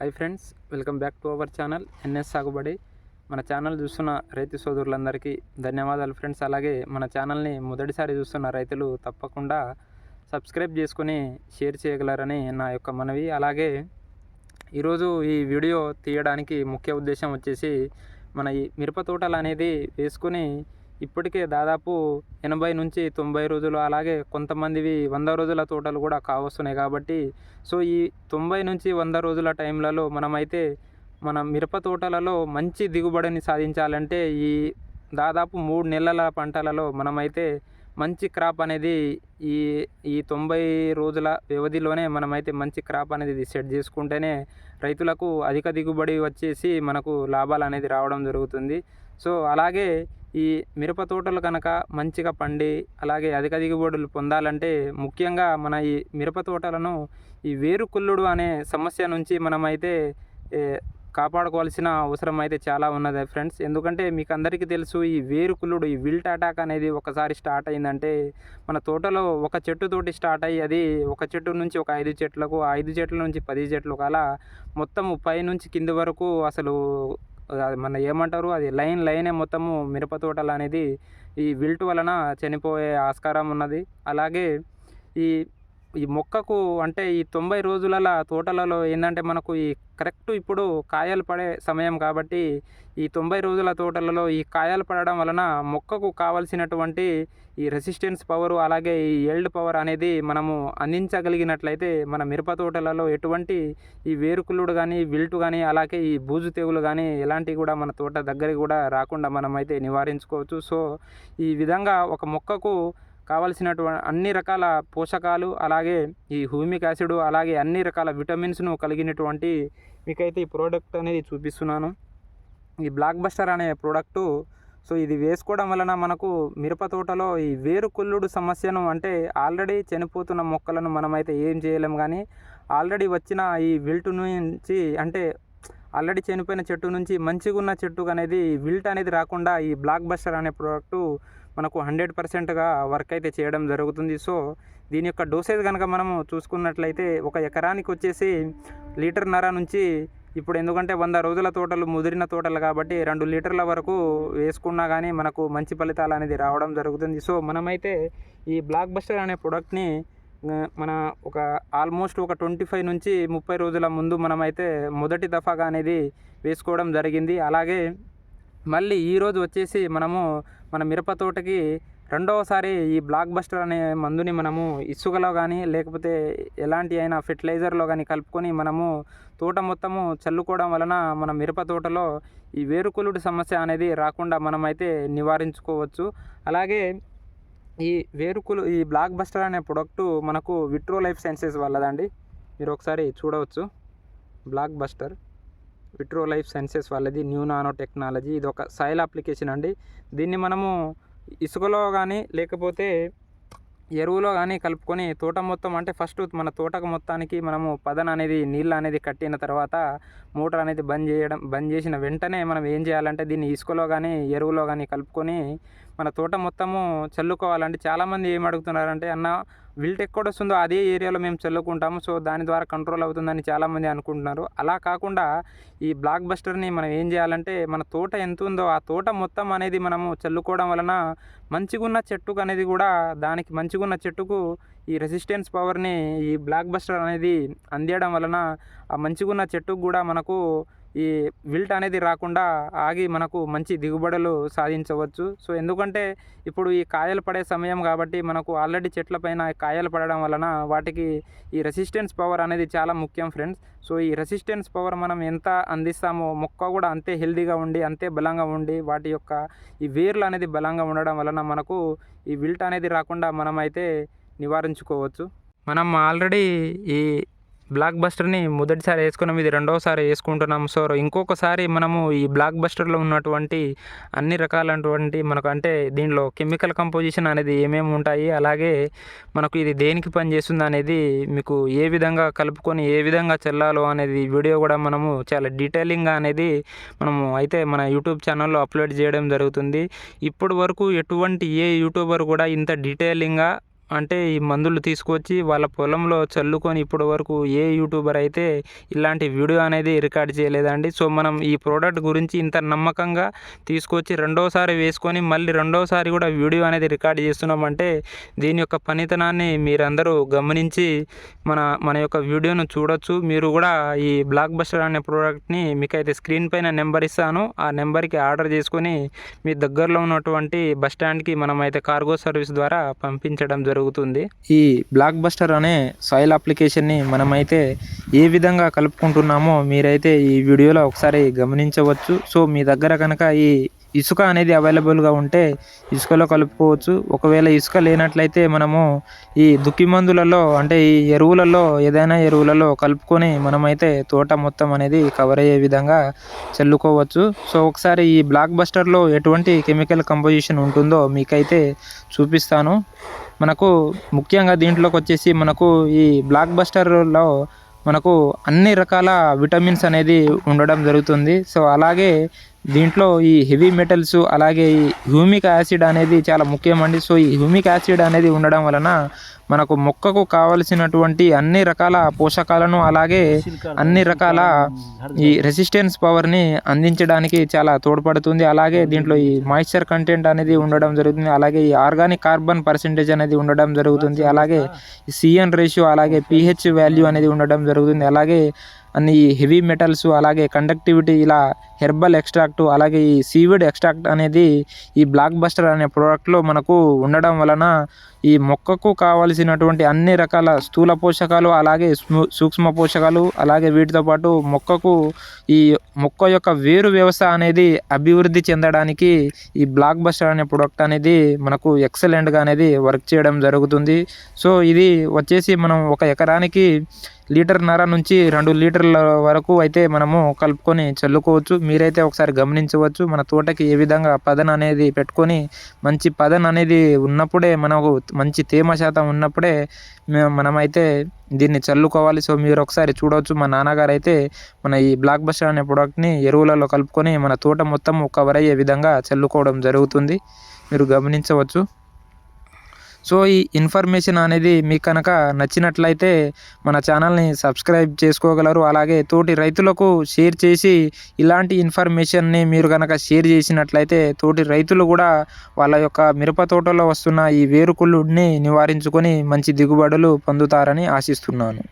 Hi friends welcome back to our channel NS Sagubadi. మన channel చూస్తున్న రైతు సోదరులందరికీ ధన్యవాదాలు ఫ్రెండ్స్. అలాగే మన ఛానల్ని మొదటిసారి చూస్తున్న రైతులు తప్పకుండా సబ్స్క్రైబ్ చేసుకొని షేర్ చేయగలరని నా యొక్క మనవి. అలాగే ఈరోజు ఈ వీడియో తీయడానికి ముఖ్య ఉద్దేశం వచ్చేసి మన ఈ మిరప తోటలు అనేది వేసుకొని ఇప్పటికే దాదాపు ఎనభై నుంచి తొంభై రోజులు అలాగే కొంతమందివి వంద రోజుల తోటలు కూడా కావస్తున్నాయి కాబట్టి సో ఈ తొంభై నుంచి వంద రోజుల టైంలలో మనమైతే మన మిరప తోటలలో మంచి దిగుబడిని సాధించాలంటే ఈ దాదాపు మూడు నెలల పంటలలో మనమైతే మంచి క్రాప్ అనేది ఈ ఈ తొంభై రోజుల వ్యవధిలోనే మనమైతే మంచి క్రాప్ అనేది సెట్ చేసుకుంటేనే రైతులకు అధిక దిగుబడి వచ్చేసి మనకు లాభాలు అనేది రావడం జరుగుతుంది. సో అలాగే ఈ మిరప తోటలు కనుక మంచిగా పండి అలాగే అధిక దిగుబడులు పొందాలంటే ముఖ్యంగా మన ఈ మిరప తోటలను ఈ వేరు కుల్లుడు అనే సమస్య నుంచి మనమైతే కాపాడుకోవాల్సిన అవసరం అయితే చాలా ఉన్నది ఫ్రెండ్స్. ఎందుకంటే మీకు అందరికీ తెలుసు ఈ వేరుకుళ్ళుడు ఈ విల్ట్ అటాక్ అనేది ఒకసారి స్టార్ట్ అయిందంటే మన తోటలో ఒక చెట్టుతోటి స్టార్ట్ అయ్యి అది ఒక చెట్టు నుంచి ఒక ఐదు చెట్లకు ఆ ఐదు చెట్ల నుంచి పది చెట్లకు అలా మొత్తం పై నుంచి కింది వరకు అసలు మన ఏమంటారు? అది లైన్ లైనే మొత్తము మిరప తోటలు అనేది ఈ విల్ట్ వలన చనిపోయే ఆస్కారం ఉన్నది. అలాగే ఈ ఈ మొక్కకు అంటే ఈ తొంభై రోజులలో తోటలలో ఏంటంటే మనకు ఈ కరెక్ట్ ఇప్పుడు కాయలు పడే సమయం కాబట్టి ఈ తొంభై రోజుల తోటలలో ఈ కాయలు పడడం వలన మొక్కకు కావలసినటువంటి ఈ రెసిస్టెన్స్ పవర్ అలాగే ఈ ఎల్డ్ పవర్ అనేది మనము అందించగలిగినట్లయితే మన మిరప తోటలలో ఎటువంటి ఈ వేరుకులుడు కానీ విల్టు కానీ అలాగే ఈ బూజు తెగులు కానీ ఎలాంటివి కూడా మన తోట దగ్గరికి కూడా రాకుండా మనమైతే నివారించుకోవచ్చు. సో ఈ విధంగా ఒక మొక్కకు కావలసినటువంటి అన్ని రకాల పోషకాలు అలాగే ఈ హ్యూమిక్ యాసిడ్ అలాగే అన్ని రకాల విటమిన్స్ను కలిగినటువంటి మీకైతే ఈ ప్రోడక్ట్ అనేది చూపిస్తున్నాను. ఈ బ్లాక్ బస్టర్ అనే ప్రోడక్టు సో ఇది వేసుకోవడం వలన మనకు మిరప తోటలో ఈ వేరు కుల్లుడు సమస్యను అంటే ఆల్రెడీ చనిపోతున్న మొక్కలను మనమైతే ఏం చేయలేం కానీ ఆల్రెడీ వచ్చిన ఈ విల్ట్ నుంచి అంటే ఆల్రెడీ చనిపోయిన చెట్టు నుంచి మంచిగా ఉన్న చెట్టు అనేది విల్ట్ అనేది రాకుండా ఈ బ్లాక్ బస్టర్ అనే ప్రోడక్టు మనకు హండ్రెడ్ పర్సెంట్గా వర్క్ అయితే చేయడం జరుగుతుంది. సో దీని యొక్క డోసేజ్ కనుక మనము చూసుకున్నట్లయితే ఒక ఎకరానికి వచ్చేసి లీటర్న్నర నుంచి ఇప్పుడు ఎందుకంటే వంద రోజుల తోటలు ముదిరిన తోటలు కాబట్టి రెండు లీటర్ల వరకు వేసుకున్నా కానీ మనకు మంచి ఫలితాలు అనేది రావడం జరుగుతుంది. సో మనమైతే ఈ బ్లాక్ బస్టర్ అనే ప్రోడక్ట్ని మన ఒక ఆల్మోస్ట్ ఒక ట్వంటీ ఫైవ్ నుంచి ముప్పై రోజుల ముందు మనమైతే మొదటి దఫాగా అనేది వేసుకోవడం జరిగింది. అలాగే మళ్ళీ ఈరోజు వచ్చేసి మనము మన మిరప తోటకి రెండవసారి ఈ బ్లాక్ బస్టర్ అనే మందుని మనము ఇసుకలో కానీ లేకపోతే ఎలాంటి అయినా ఫెర్టిలైజర్లో కానీ కలుపుకొని మనము తోట మొత్తము చల్లుకోవడం వలన మన మిరప తోటలో ఈ వేరుకులుడు సమస్య అనేది రాకుండా మనమైతే నివారించుకోవచ్చు. అలాగే ఈ వేరుకులు ఈ బ్లాక్ బస్టర్ అనే ప్రొడక్టు మనకు విట్రో లైఫ్ సైన్సెస్ వల్లదండి మీరు ఒకసారి చూడవచ్చు. Black buster Vitro life sciences వాళ్ళది న్యూ నానో టెక్నాలజీ ఇది ఒక సాయిల్ అప్లికేషన్ అండి. దీన్ని మనము ఇసుకలో కానీ లేకపోతే ఎరువులో కానీ కలుపుకొని తోట మొత్తం అంటే ఫస్ట్ మన తోటకు మొత్తానికి మనము పదన అనేది నీళ్ళు అనేది కట్టిన తర్వాత మోటార్ అనేది బంద్ చేయడం బంద్ చేసిన వెంటనే మనం ఏం చేయాలంటే దీన్ని ఇసుకలో కానీ ఎరువులో కానీ కలుపుకొని మన తోట మొత్తము చల్లుకోవాలంటే చాలామంది ఏం అడుగుతున్నారంటే అన్న విల్ట్ ఎక్కడ వస్తుందో అదే ఏరియాలో మేము చల్లుకుంటాము సో దాని ద్వారా కంట్రోల్ అవుతుందని చాలామంది అనుకుంటున్నారు. అలా కాకుండా ఈ బ్లాక్ బస్టర్ని మనం ఏం చేయాలంటే మన తోట ఎంత ఉందో ఆ తోట మొత్తం అనేది మనము చల్లుకోవడం వలన మంచిగున్న చెట్టుకు అనేది కూడా దానికి మంచిగున్న చెట్టుకు ఈ రెసిస్టెన్స్ పవర్ని ఈ బ్లాక్ బస్టర్ అనేది అందియడం వలన ఆ మంచిగున్న చెట్టుకు కూడా మనకు ఈ విల్ట్ అనేది రాకుండా ఆగి మనకు మంచి దిగుబడులు సాధించవచ్చు. సో ఎందుకంటే ఇప్పుడు ఈ కాయలు పడే సమయం కాబట్టి మనకు ఆల్రెడీ చెట్లపైన కాయలు పడడం వలన వాటికి ఈ రెసిస్టెన్స్ పవర్ అనేది చాలా ముఖ్యం ఫ్రెండ్స్. సో ఈ రెసిస్టెన్స్ పవర్ మనం ఎంత అందిస్తామో మొక్క కూడా అంతే హెల్దీగా ఉండి అంతే బలంగా ఉండి వాటి యొక్క ఈ వేర్లు అనేది బలంగా ఉండడం వలన మనకు ఈ విల్ట్ అనేది రాకుండా మనమైతే నివారించుకోవచ్చు. మనం ఆల్రెడీ ఈ బ్లాక్ బస్టర్ని మొదటిసారి వేసుకున్నాం. ఇది రెండవసారి వేసుకుంటున్నాం. సో ఇంకొకసారి మనము ఈ బ్లాక్ బస్టర్లో ఉన్నటువంటి అన్ని రకాలైనటువంటి మనకు అంటే దీనిలో కెమికల్ కంపోజిషన్ అనేది ఏమేమి ఉంటాయి అలాగే మనకు ఇది దేనికి పనిచేస్తుంది అనేది మీకు ఏ విధంగా కలుపుకొని ఏ విధంగా చల్లాలో అనేది వీడియో కూడా మనము చాలా డీటెయిలింగ్గా అనేది మనము అయితే మన యూట్యూబ్ ఛానల్లో అప్లోడ్ చేయడం జరుగుతుంది. ఇప్పటి వరకు ఎటువంటి ఏ యూట్యూబర్ కూడా ఇంత డీటెయిలింగ్గా అంటే ఈ మందులు తీసుకొచ్చి వాళ్ళ పొలంలో చల్లుకొని ఇప్పటి వరకు ఏ యూట్యూబర్ అయితే ఇలాంటి వీడియో అనేది రికార్డ్ చేయలేదండి. సో మనం ఈ ప్రోడక్ట్ గురించి ఇంత నమ్మకంగా తీసుకొచ్చి రెండోసారి వేసుకొని మళ్ళీ రెండోసారి కూడా వీడియో అనేది రికార్డ్ చేస్తున్నామంటే దీని యొక్క పనితనాన్ని మీరందరూ గమనించి మన మన యొక్క వీడియోను చూడొచ్చు. మీరు కూడా ఈ బ్లాక్ బస్టర్ అనే ప్రోడక్ట్ని మీకైతే స్క్రీన్ పైన నెంబర్ ఇస్తాను. ఆ నెంబర్కి ఆర్డర్ చేసుకొని మీ దగ్గరలో ఉన్నటువంటి బస్ స్టాండ్కి మనం అయితే కార్గో సర్వీస్ ద్వారా పంపించడం జరుగుతుంది. జరుగుతుంది. ఈ బ్లాక్ బస్టర్ అనే సాయిల్ అప్లికేషన్ని మనమైతే ఏ విధంగా కలుపుకుంటున్నామో మీరైతే ఈ వీడియోలో ఒకసారి గమనించవచ్చు. సో మీ దగ్గర కనుక ఈ ఇసుక అనేది అవైలబుల్గా ఉంటే ఇసుకలో కలుపుకోవచ్చు. ఒకవేళ ఇసుక లేనట్లయితే మనము ఈ దుక్కి మందులలో అంటే ఈ ఎరువులలో ఏదైనా ఎరువులలో కలుపుకొని మనమైతే తోట మొత్తం అనేది కవర్ అయ్యే విధంగా చల్లుకోవచ్చు. సో ఒకసారి ఈ బ్లాక్ బస్టర్లో ఎటువంటి కెమికల్ కంపోజిషన్ ఉంటుందో మీకైతే చూపిస్తాను. మనకు ముఖ్యంగా దీంట్లోకి వచ్చేసి మనకు ఈ బ్లాక్ బస్టర్లో మనకు అన్ని రకాల విటమిన్స్ అనేది ఉండడం జరుగుతుంది. సో అలాగే దీంట్లో ఈ హెవీ మెటల్స్ అలాగే ఈ హ్యూమిక్ యాసిడ్ అనేది చాలా ముఖ్యమండి. సో ఈ హ్యూమిక్ యాసిడ్ అనేది ఉండడం వలన మనకు మొక్కకు కావలసినటువంటి అన్ని రకాల పోషకాలను అలాగే అన్ని రకాల ఈ రెసిస్టెన్స్ పవర్ని అందించడానికి చాలా తోడ్పడుతుంది. అలాగే దీంట్లో ఈ మాయిశ్చర్ కంటెంట్ అనేది ఉండడం జరుగుతుంది. అలాగే ఈ ఆర్గానిక్ కార్బన్ పర్సెంటేజ్ అనేది ఉండడం జరుగుతుంది. అలాగే సిఎన్ రేషియో అలాగే పిహెచ్ వాల్యూ అనేది ఉండడం జరుగుతుంది. అలాగే అన్ని హెవీ మెటల్స్ అలాగే కండక్టివిటీ ఇలా హెర్బల్ ఎక్స్ట్రాక్ట్ అలాగే ఈ సీవిడ్ ఎక్స్ట్రాక్ట్ అనేది ఈ బ్లాక్ బస్టర్ అనే ప్రోడక్ట్లో మనకు ఉండడం వలన ఈ మొక్కకు కావలసినటువంటి అన్ని రకాల స్థూల పోషకాలు అలాగే సూక్ష్మ పోషకాలు అలాగే వీటితో పాటు మొక్కకు ఈ మొక్క యొక్క వేరు వ్యవస్థ అనేది అభివృద్ధి చెందడానికి ఈ బ్లాక్ బస్టర్ అనే ప్రోడక్ట్ అనేది మనకు ఎక్సలెంట్గా అనేది వర్క్ చేయడం జరుగుతుంది. సో ఇది వచ్చేసి మనం ఒక ఎకరానికి లీటర్న్నర నుంచి రెండు లీటర్ల వరకు అయితే మనము కలుపుకొని చల్లుకోవచ్చు. మీరైతే ఒకసారి గమనించవచ్చు మన తోటకి ఏ విధంగా పదన అనేది పెట్టుకొని మంచి పదన అనేది ఉన్నప్పుడే మనకు మంచి తేమ శాతం ఉన్నప్పుడే మనమైతే దీన్ని చల్లుకోవాలి. సో మీరు ఒకసారి చూడవచ్చు. మా నాన్నగారు అయితే మన ఈ బ్లాక్ బస్టర్ అనే ప్రోడక్ట్ని ఎరువులలో కలుపుకొని మన తోట మొత్తం కవర్ అయ్యే విధంగా చల్లుకోవడం జరుగుతుంది. మీరు గమనించవచ్చు. సో ఈ ఇన్ఫర్మేషన్ అనేది మీకు కనుక నచ్చినట్లయితే మన ఛానల్ని సబ్స్క్రైబ్ చేసుకోగలరు. అలాగే తోటి రైతులకు షేర్ చేసి ఇలాంటి ఇన్ఫర్మేషన్ని మీరు కనుక షేర్ చేసినట్లయితే తోటి రైతులు కూడా వాళ్ళ యొక్క మిరప తోటలో వస్తున్న ఈ వేరుకుళ్ళుని నివారించుకొని మంచి దిగుబడులు పొందుతారని ఆశిస్తున్నాను.